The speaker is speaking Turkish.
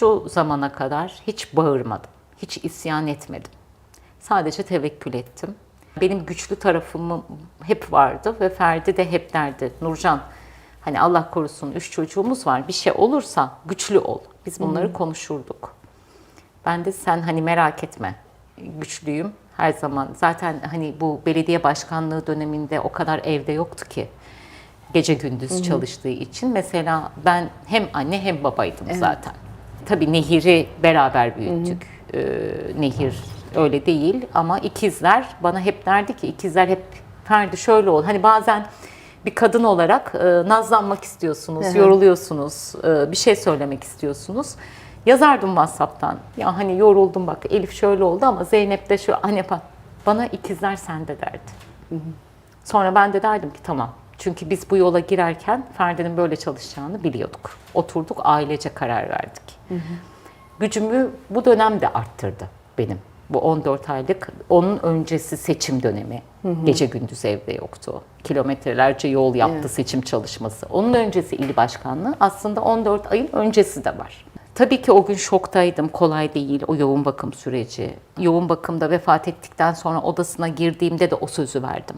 şu zamana kadar hiç bağırmadım. Hiç isyan etmedim. Sadece tevekkül ettim. Benim güçlü tarafım hep vardı ve Ferdi de hep derdi. Nurcan hani Allah korusun üç çocuğumuz var bir şey olursa güçlü ol. Biz bunları konuşurduk. Ben de sen hani merak etme güçlüyüm her zaman. Zaten hani bu belediye başkanlığı döneminde o kadar evde yoktu ki gece gündüz çalıştığı için. Mesela ben hem anne hem babaydım zaten. Tabii Nehir'i beraber büyüttük. Ee, Nehir öyle değil ama ikizler bana hep derdi ki ikizler hep Ferdi şöyle ol. Hani bazen bir kadın olarak e, nazlanmak istiyorsunuz, yoruluyorsunuz, e, bir şey söylemek istiyorsunuz. Yazardım WhatsApp'tan. Ya hani yoruldum bak Elif şöyle oldu ama Zeynep de şu hani bana ikizler sende derdi. Sonra ben de derdim ki tamam. Çünkü biz bu yola girerken Ferdi'nin böyle çalışacağını biliyorduk. Oturduk ailece karar verdik. Gücümü bu dönem de arttırdı benim. Bu 14 aylık onun öncesi seçim dönemi. Gece gündüz evde yoktu. Kilometrelerce yol yaptı seçim çalışması. Onun öncesi il başkanlığı aslında 14 ayın öncesi de var. Tabii ki o gün şoktaydım. Kolay değil o yoğun bakım süreci. Yoğun bakımda vefat ettikten sonra odasına girdiğimde de o sözü verdim.